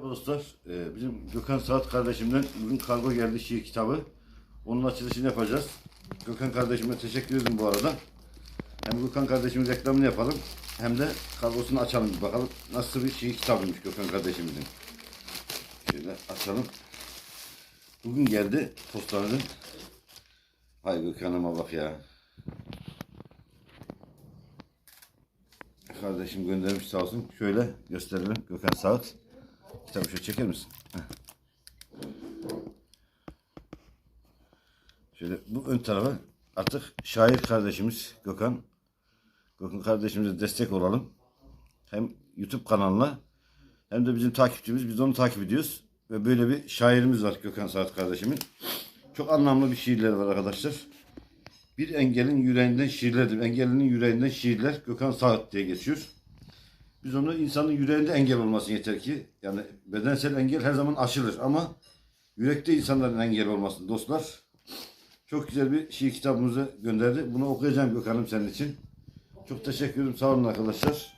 Dostlar. Ee, bizim Gökhan Saat kardeşimden bugün kargo geldi şiir kitabı. Onun açılışını yapacağız. Gökhan kardeşime teşekkür ederim bu arada. Hem Gökhan kardeşimin reklamını yapalım hem de kargosunu açalım bakalım. Nasıl bir şiir kitabıymış Gökhan kardeşimizin. Şöyle açalım. Bugün geldi postaneden. Hay Gökhan'ıma bak ya. Kardeşim göndermiş sağ olsun. Şöyle gösterelim Gökhan Saat. Kitabı şöyle çeker misin? Şöyle bu ön tarafa artık şair kardeşimiz Gökhan. Gökhan kardeşimize destek olalım. Hem YouTube kanalına hem de bizim takipçimiz. Biz onu takip ediyoruz. Ve böyle bir şairimiz var Gökhan Saat kardeşimin. Çok anlamlı bir şiirleri var arkadaşlar. Bir engelin yüreğinden şiirlerdir. Engellinin yüreğinden şiirler Gökhan Saat diye geçiyor. Biz onu insanın yüreğinde engel olması yeter ki. Yani bedensel engel her zaman aşılır ama yürekte insanların engel olmasın dostlar. Çok güzel bir şiir kitabımızı gönderdi. Bunu okuyacağım Gökhan'ım senin için. Çok teşekkür ederim. Sağ olun arkadaşlar.